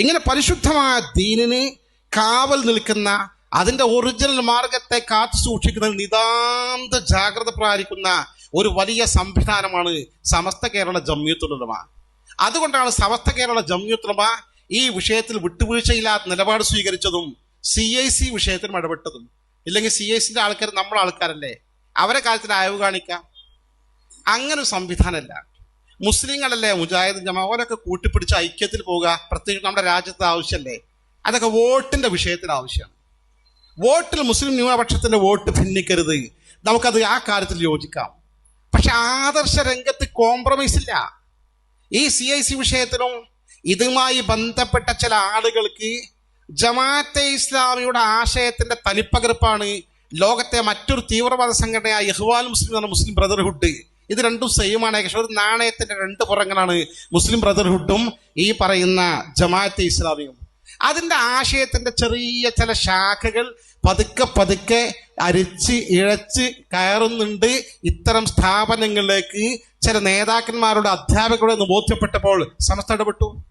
ഇങ്ങനെ പരിശുദ്ധമായ ദീനിനെ കാവൽ നിൽക്കുന്ന അതിന്റെ ഒറിജിനൽ മാർഗത്തെ കാത്തു സൂക്ഷിക്കുന്ന നിതാന്ത ജാഗ്രത പ്രാപിക്കുന്ന ഒരു വലിയ സംവിധാനമാണ് സമസ്ത കേരള ജമ്യത്തുലമ. അതുകൊണ്ടാണ് സമസ്ത കേരള ജമ്യത്തുലമ ഈ വിഷയത്തിൽ വിട്ടുവീഴ്ചയില്ലാത്ത നിലപാട് സ്വീകരിച്ചതും സി ഐ സി വിഷയത്തിലും ഇടപെട്ടതും. ഇല്ലെങ്കിൽ സി ഐ സിന്റെ ആൾക്കാർ നമ്മുടെ ആൾക്കാരല്ലേ അവരെ കാര്യത്തിൽ അയവ് കാണിക്കാം അങ്ങനെ സംവിധാനമല്ല. മുസ്ലിങ്ങളല്ലേ മുജാഹിദ് ജമാ ഓരൊക്കെ കൂട്ടിപ്പിടിച്ച് ഐക്യത്തിൽ പോവുക പ്രത്യേകിച്ച് നമ്മുടെ രാജ്യത്ത് ആവശ്യമല്ലേ? അതൊക്കെ വോട്ടിന്റെ വിഷയത്തിന് ആവശ്യമാണ്. വോട്ടിൽ മുസ്ലിം ന്യൂനപക്ഷത്തിന്റെ വോട്ട് ഭിന്നിക്കരുത്. നമുക്കത് ആ കാര്യത്തിൽ യോജിക്കാം. പക്ഷെ ആദർശ രംഗത്ത് കോംപ്രമൈസ് ഇല്ല. ഈ സി ഐ സി വിഷയത്തിലും ഇതുമായി ബന്ധപ്പെട്ട ചില ആളുകൾക്ക് ജമാഅത്തെ ഇസ്ലാമിയുടെ ആശയത്തിന്റെ തനിപ്പകർപ്പാണ് ലോകത്തെ മറ്റൊരു തീവ്രവാദ സംഘടനയായ ഇഹ്വാൽ മുസ്ലിം എന്ന മുസ്ലിം ബ്രദർഹുഡ് ഇത് രണ്ടും സെയിമാണ് ഏകദേശം ഒരു നാണയത്തിന്റെ രണ്ട് പുറങ്ങളാണ് മുസ്ലിം ബ്രദർഹുഡും ഈ പറയുന്ന ജമാഅത്തെ ഇസ്ലാമിയും. അതിന്റെ ആശയത്തിന്റെ ചെറിയ ചില ശാഖകൾ പതുക്കെ പതുക്കെ അരിച്ച് ഇഴച്ച് കയറുന്നുണ്ട്. ഇത്തരം സ്ഥാപനങ്ങളിലേക്ക് ചില നേതാക്കന്മാരുടെ അധ്യാപകരുടെ ബോധ്യപ്പെട്ടപ്പോൾ സമസ്ത ഇടപെട്ടു.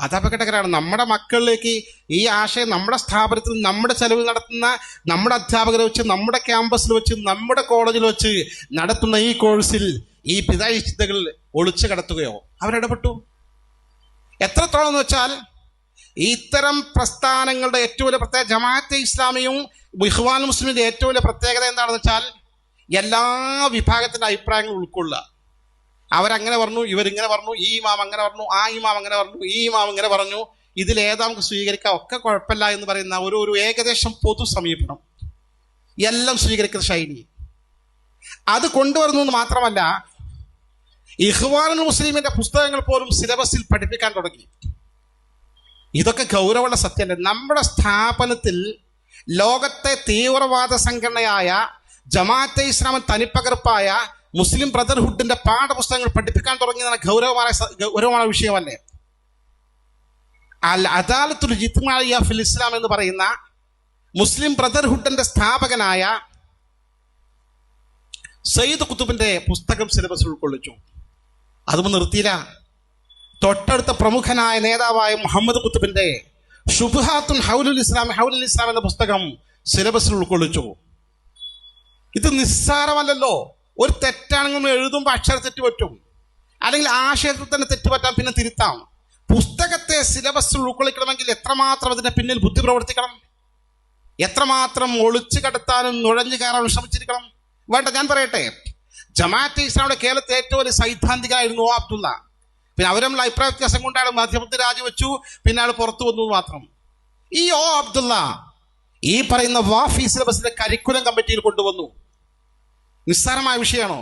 അത് അപകടകരമാണ് നമ്മുടെ മക്കളിലേക്ക് ഈ ആശയം നമ്മുടെ സ്ഥാപനത്തിൽ നമ്മുടെ ചെലവിൽ നടത്തുന്ന നമ്മുടെ അധ്യാപകരെ വെച്ച് നമ്മുടെ ക്യാമ്പസിൽ വെച്ച് നമ്മുടെ കോളേജിൽ വെച്ച് നടത്തുന്ന ഈ കോഴ്സിൽ ഈ പിതായി ചിന്തകൾ ഒളിച്ചു കടത്തുകയോ അവരിടപെട്ടു എത്രത്തോളം എന്ന് വെച്ചാൽ ഇത്തരം പ്രസ്ഥാനങ്ങളുടെ ഏറ്റവും വലിയ പ്രത്യേക ജമാഅത്തെ ഇസ്ലാമിയും ബിഹ്വാൻ മുസ്ലിമിന്റെ ഏറ്റവും വലിയ പ്രത്യേകത എന്താണെന്ന് വെച്ചാൽ എല്ലാ വിഭാഗത്തിന്റെ അഭിപ്രായങ്ങൾ ഉൾക്കൊള്ളുക. അവരങ്ങനെ പറഞ്ഞു ഇവരിങ്ങനെ പറഞ്ഞു ഈ ഇമാം അങ്ങനെ പറഞ്ഞു ആ ഇമാം അങ്ങനെ പറഞ്ഞു ഈ ഇമാം ഇങ്ങനെ പറഞ്ഞു. ഇതിലേതാ നമുക്ക് സ്വീകരിക്കാം? ഒക്കെ കുഴപ്പമില്ല എന്ന് പറയുന്ന ഒരു ഒരു ഏകദേശം പൊതു സമീപനം. എല്ലാം സ്വീകരിക്കുന്ന ശൈലി. അത് കൊണ്ടുവരുന്നു എന്ന് മാത്രമല്ല ഇഹ്വാനുൽ മുസ്ലിമിന്റെ പുസ്തകങ്ങൾ പോലും സിലബസിൽ പഠിപ്പിക്കാൻ തുടങ്ങി. ഇതൊക്കെ ഗൗരവമുള്ള സത്യമല്ലേ നമ്മുടെ സ്ഥാപനത്തിൽ ലോകത്തെ തീവ്രവാദ സംഘടനയായ ജമാഅത്തെ ഇസ്ലാമൻ തനിപ്പകർപ്പായ മുസ്ലിം ബ്രദർഹുഡിന്റെ പാഠപുസ്തകങ്ങൾ പഠിപ്പിക്കാൻ തുടങ്ങിയതാണ് ഗൗരവമായ ഗൗരവമായ വിഷയമല്ലേ അൽ അദാലത്തുൽ ജിത്മായ ഫിൽ ഇസ്ലാം എന്ന് പറയുന്ന മുസ്ലിം ബ്രദർഹുഡിന്റെ സ്ഥാപകനായ സയ്യിദ് കുത്തുബിന്റെ പുസ്തകം സിലബസ് ഉൾക്കൊള്ളിച്ചു. അതും നിർത്തിയില്ല. തൊട്ടടുത്ത പ്രമുഖനായ നേതാവായ മുഹമ്മദ് കുത്തുബിന്റെ ഷുബുഹാത്തുൻ ഹൗലുൽ ഇസ്ലാം ഹൗലുൽ ഇസ്ലാം എന്ന പുസ്തകം സിലബസിൽ ഉൾക്കൊള്ളിച്ചു. ഇത് നിസ്സാരമല്ലല്ലോ. ഒരു തെറ്റാണെങ്കിൽ എഴുതുമ്പോൾ അക്ഷര തെറ്റ് പറ്റും. അല്ലെങ്കിൽ ആശയത്തിൽ തന്നെ തെറ്റ് പറ്റാം പിന്നെ തിരുത്താം. പുസ്തകത്തെ സിലബസിൽ ഉൾക്കൊള്ളിക്കണമെങ്കിൽ എത്രമാത്രം അതിന്റെ പിന്നിൽ ബുദ്ധി പ്രവർത്തിക്കണം? എത്രമാത്രം ഒളിച്ചു കടത്താനും നുഴഞ്ഞു കയറാനും ശ്രമിച്ചിരിക്കണം? വേണ്ട ഞാൻ പറയട്ടെ. ജമാഅത്തെ ഇസ്ലാമിയുടെ കേരളത്തിലെ ഏറ്റവും വലിയ സൈദ്ധാന്തികനായിരുന്നു ഓ അബ്ദുള്ള. പിന്നെ അവരും അഭിപ്രായ വ്യത്യാസം കൊണ്ടാണ് മാധ്യമത്തിൽ രാജിവെച്ചു പിന്നെ ആൾ പുറത്തു വന്നു മാത്രം. ഈ ഓ അബ്ദുള്ള ഈ പറയുന്ന വാഫി സിലബസിന്റെ കരിക്കുലം കമ്മിറ്റിയിൽ കൊണ്ടുവന്നു. നിസ്സാരമായ വിഷയമാണോ?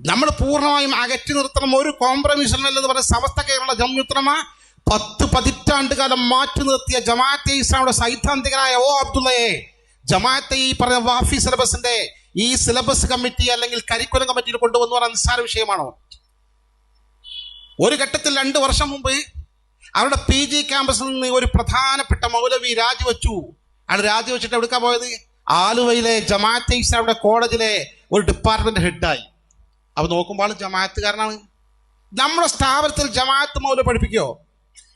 നമ്മൾ പൂർണമായും അകറ്റി നിർത്തണം. ഒരു കോംപ്രമൈസും എന്ന് പറഞ്ഞ സമസ്ത കേരള ജമ്യുത്രമ പത്ത് പതിറ്റാണ്ട് കാലം മാറ്റി നിർത്തിയ ജമാഅത്തെ ഇസ്ലാമിയുടെ സൈദ്ധാന്തികനായ ഓ അബ്ദുള്ളയെ ജമാഅത്തെ ഈ പറഞ്ഞ വാഫി സിലബസിന്റെ ഈ സിലബസ് കമ്മിറ്റി അല്ലെങ്കിൽ കരിക്കുലം കമ്മിറ്റിയിൽ കൊണ്ടുവന്നു പറഞ്ഞ നിസ്സാര വിഷയമാണോ? ഒരു ഘട്ടത്തിൽ രണ്ട് വർഷം മുമ്പ് അവരുടെ പി ജി ക്യാമ്പസിൽ നിന്ന് ഒരു പ്രധാനപ്പെട്ട മൗലവി രാജിവെച്ചു. അയാൾ രാജിവെച്ചിട്ട് എവിടുക്കാ പോയത്? ആലുവയിലെ ജമാഅത്തെ ഇസ്ലാമിയുടെ കോളേജിലെ ഒരു ഡിപ്പാർട്ട്മെന്റ് ഹെഡായി അപ്പൊ നോക്കുമ്പോൾ ജമാഅത്ത് ജമാഅത്തുകാരനാണ്. നമ്മുടെ സ്ഥാപനത്തിൽ ജമാഅത്ത് മൗല പഠിപ്പിക്കോ?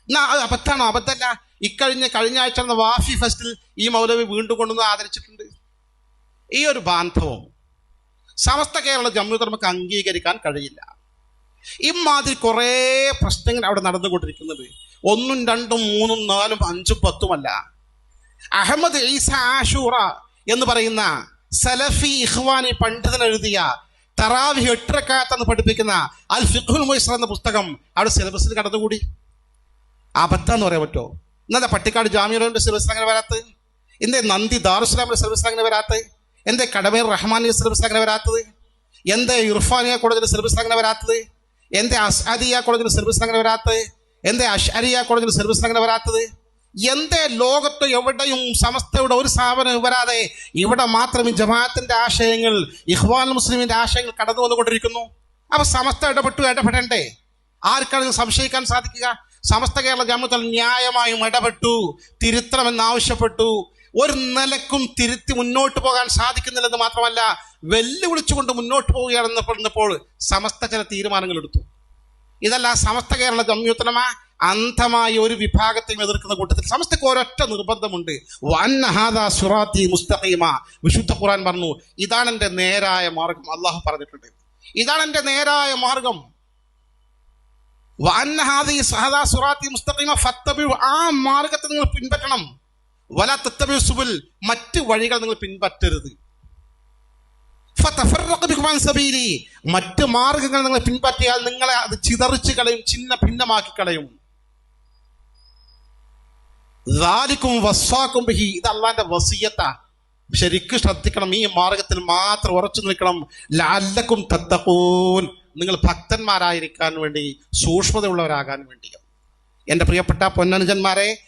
എന്നാ അത് അബദ്ധാണോ അബദ്ധമല്ല. ഇക്കഴിഞ്ഞ കഴിഞ്ഞ ആഴ്ച നടന്ന വാഫി ഫെസ്റ്റിൽ ഈ മൗലവി വീണ്ടും കൊണ്ടുവന്ന് ആദരിച്ചിട്ടുണ്ട്. ഈ ഒരു ബാന്ധവം സമസ്ത കേരള ജമ്മു നമുക്ക് അംഗീകരിക്കാൻ കഴിയില്ല. ഇമാതിരി കുറേ പ്രശ്നങ്ങൾ അവിടെ നടന്നുകൊണ്ടിരിക്കുന്നത്. ഒന്നും രണ്ടും മൂന്നും നാലും അഞ്ചും പത്തുമല്ല. അഹമ്മദ് ഈസ ആഷൂറ എന്ന് പറയുന്ന സലഫി ഇഹ്വാനി പണ്ഡിതൻ എഴുതിയ തറാവി എട്ടരക്കാത്തെന്ന് പഠിപ്പിക്കുന്ന അൽ ഫിഖുൽ മൊയ്സർ എന്ന പുസ്തകം അവിടെ സിലബസിൽ കടന്നുകൂടി. അബദ്ധം എന്ന് പറയാൻ പറ്റുമോ? ഇന്നത്തെ പട്ടിക്കാട് ജാമ്യയുടെ സിലബസ് അങ്ങനെ വരാത്തത്? എന്തേ നന്ദി ദാറുസ്ലാമിന്റെ സിലബസ് അങ്ങനെ വരാത്തത്? എന്തേ കടമേർ റഹ്മാനിയുടെ സിലബസ് അങ്ങനെ വരാത്തത്? എന്തേ ഇർഫാനിയ കോളേജിന്റെ സിലബസ് അങ്ങനെ വരാത്തത്? എന്തേ അസാദിയ കോളേജിന്റെ സിലബസ് അങ്ങനെ വരാത്തത്? എന്തേ അഷ്അരിയ കോളേജിന്റെ സിലബസ് അങ്ങനെ വരാത്തത്? എന്തേ ലോകത്ത് എവിടെയും സമസ്തയുടെ ഒരു സ്ഥാപനം വരാതെ ഇവിടെ മാത്രം ഈ ജമാഅത്തിന്റെ ആശയങ്ങൾ ഇഹ്വാൻ മുസ്ലിമിന്റെ ആശയങ്ങൾ കടന്നു വന്നുകൊണ്ടിരിക്കുന്നു? അപ്പൊ സമസ്ത ഇടപെട്ടു ഇടപെടണ്ടേ? ആർക്കാണ് സംശയിക്കാൻ സാധിക്കുക? സമസ്ത കേരള ജാമ്യത്തിൽ ന്യായമായും ഇടപെട്ടു തിരുത്തണമെന്നാവശ്യപ്പെട്ടു ഒരു നിലക്കും തിരുത്തി മുന്നോട്ട് പോകാൻ സാധിക്കുന്നില്ലെന്ന് മാത്രമല്ല വെല്ലുവിളിച്ചുകൊണ്ട് മുന്നോട്ട് പോവുകയാണെന്ന് പറഞ്ഞപ്പോൾ സമസ്ത ചില തീരുമാനങ്ങൾ എടുത്തു. ഇതല്ല സമസ്ത കേരള ജമ്യൂത്തലമ അന്ധമായ ഒരു വിഭാഗത്തെയും എതിർക്കുന്ന കൂട്ടത്തിൽ സമസ്തക്ക് ഒരൊറ്റ നിർബന്ധമുണ്ട്. സുറാത്തി മുസ്തഖീമ. വിശുദ്ധ ഖുറാൻ പറഞ്ഞു ഇതാണ് എന്റെ നേരായ മാർഗം. അള്ളാഹു പറഞ്ഞിട്ടുണ്ട്. ഇതാണ് എന്റെ നേരായ മാർഗം. മുസ്തഖീമ ആ മാർഗത്തെ നിങ്ങൾ പിൻപറ്റണം. വല തത്തബിഉ സുബുൽ മറ്റ് വഴികൾ നിങ്ങൾ പിൻപറ്റരുത്. മറ്റ് മാർഗങ്ങൾ നിങ്ങൾ പിൻപറ്റിയാൽ നിങ്ങളെ അത് ചിതറിച്ച് കളയും ചിന്ന ഭിന്നമാക്കി കളയും. വസ്വാക്കും ഇത് അള്ളാന്റെ വസീയത്ത. ശരിക്കും ശ്രദ്ധിക്കണം. ഈ മാർഗത്തിൽ മാത്രം ഉറച്ചു നിൽക്കണം. ലാല്ലക്കും തത്തക്കൂൻ നിങ്ങൾ ഭക്തന്മാരായിരിക്കാൻ വേണ്ടി സൂക്ഷ്മതയുള്ളവരാകാൻ വേണ്ടി. എന്റെ പ്രിയപ്പെട്ട പൊന്നനുജന്മാരെ